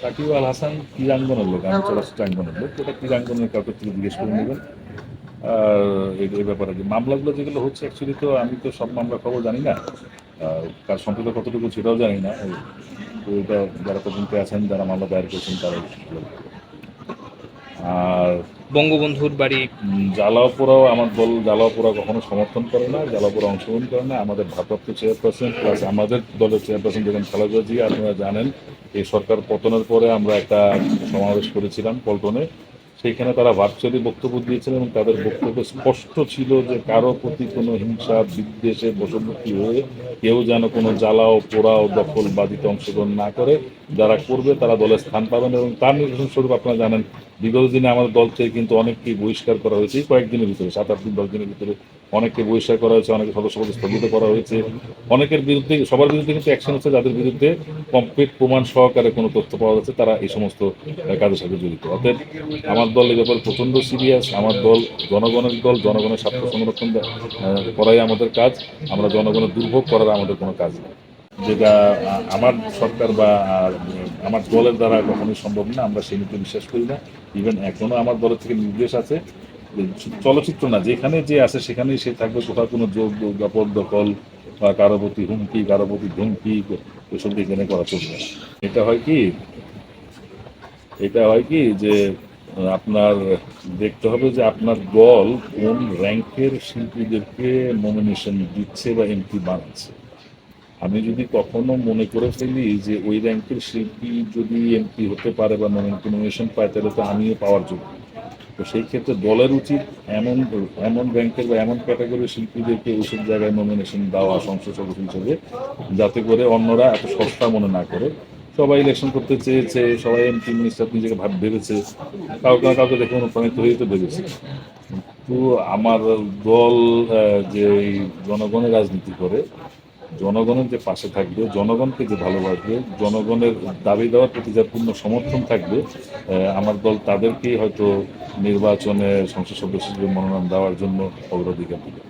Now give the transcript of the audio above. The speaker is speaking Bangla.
সাকিব আল হাসান ক্রীড়াঙ্গনের লোক, আমি চলচ্চিত্র প্রাঙ্গনের লোক। এটা ক্রীড়াঙ্গনের কাউকে থেকে জিজ্ঞেস করে নেবেন। আর এই- ব্যাপারে যে মামলাগুলো যেগুলো হচ্ছে অ্যাকচুয়ালি তো আমি তো সব মামলা খবর জানি না। তার সম্পর্ক কতটুকু সেটাও জানি না। ওইটা যারা পর্যন্ত আছেন, যারা মামলা দায়ের করেছেন তারা আর বঙ্গবন্ধুর বাড়ি। উম, জ্বালাওপোড়াও আমার দল জ্বালাওপোড়া কখনো সমর্থন করে না জ্বালাপুরা অংশগ্রহণ করে না। আমাদের ভারপ্রাপ্ত চেয়ারপারসন প্লাস আমাদের দলের চেয়ারপারসন যেখানে খালেদা জিয়া আপনারা জানেন এই সরকার পতনের পরে আমরা একটা সমাবেশ করেছিলাম পল্টনে। সেইখানে তারা ভার্চুয়ালি বক্তব্য দিয়েছিলেন এবং তাদের বক্তব্য স্পষ্ট ছিল যে কারও প্রতি কোনো হিংসা, বিদ্বেষে বশবর্তী হয়ে কেউ যেন কোনো জ্বালাও, পোড়াও, দখল বাদিতে অংশগ্রহণ না করে যারা করবে তারা দলে স্থান পাবেন এবং তার নির্দেশন স্বরূপ আপনারা জানেন, বিগত দিনে আমাদের দল থেকে কিন্তু অনেককেই বহিষ্কার করা হয়েছে। কয়েকদিনের ভিতরে, সাত আট দিন, দশ দিনের ভিতরে অনেককে বহিষ্কার করা হয়েছে, অনেকে সদস্য পদে স্থগিত করা হয়েছে। অনেকের বিরুদ্ধে, সবার বিরুদ্ধে কিন্তু অ্যাকশন হচ্ছে, যাদের বিরুদ্ধে কমপ্লিট প্রমাণ সহকারে কোনো তথ্য পাওয়া যাচ্ছে, তারা এই সমস্ত কাজের সাথে জড়িত। অতএব আমার দল এই ব্যাপারে প্রচণ্ড সিরিয়াস আমার দল জনগণের দল, জনগণের স্বার্থ সংরক্ষণ করাই আমাদের কাজ। আমরা জনগণের দুর্ভোগ করার আমাদের কোনো কাজ নেই। যেটা আমার সরকার বা আমার দলের দ্বারা কখনোই সম্ভব না, আমরা সেই নীতি বিশ্বাস করি না। ইভেন এখনও আমার দলের থেকে নির্দেশ আছে চলচ্চিত্র না, যেখানে যে আছে সেখানেই সে থাকবে, কোথাও কোনো যোগ দপর দখল বা কারও প্রতি হুমকি, কারও প্রতি ধুমকি, এসব জেনে করা চলবে এটা হয় কি, এটা হয় কি যে আপনার দেখতে হবে যে আপনার দল কোন র্যাঙ্কের শিল্পীদেরকে নমিনেশন দিচ্ছে বা এমপি বানাচ্ছে। আমি যদি কখনো মনে করে ফেলি যে ওই র্যাঙ্কের শিল্পী যদি এমপি হতে পারে বা নমিনেশন পায়, তাহলে তো আমিও পাওয়ার যোগ্য। তো সেই ক্ষেত্রে দলের উচিত এমন এমন ব্যাংকের বা এমন ক্যাটাগরির শিল্পীদেরকে ওইসব জায়গায় নমিনেশন দেওয়া, সংসদ সদস্য হিসেবে, যাতে করে অন্যরা এত সস্তা মনে না করে। সবাই ইলেকশন করতে চেয়েছে, সবাই এমপি মিনিস্টার নিজেকে ভাব ভেবেছে। কাউকে না কাউকে দেখে অনুপ্রাণিত হয়েই তো ভেবেছে। কিন্তু আমার দল যে জনগণের রাজনীতি করে জনগণের যে পাশে থাকবে, জনগণকে যে ভালোবাসবে, জনগণের দাবি দেওয়ার প্রতি যার পূর্ণ সমর্থন থাকবে আমার দল তাদেরকেই হয়তো নির্বাচনে সংসদ সদস্য মনোনয়ন দেওয়ার জন্য অগ্রাধিকার দিবে।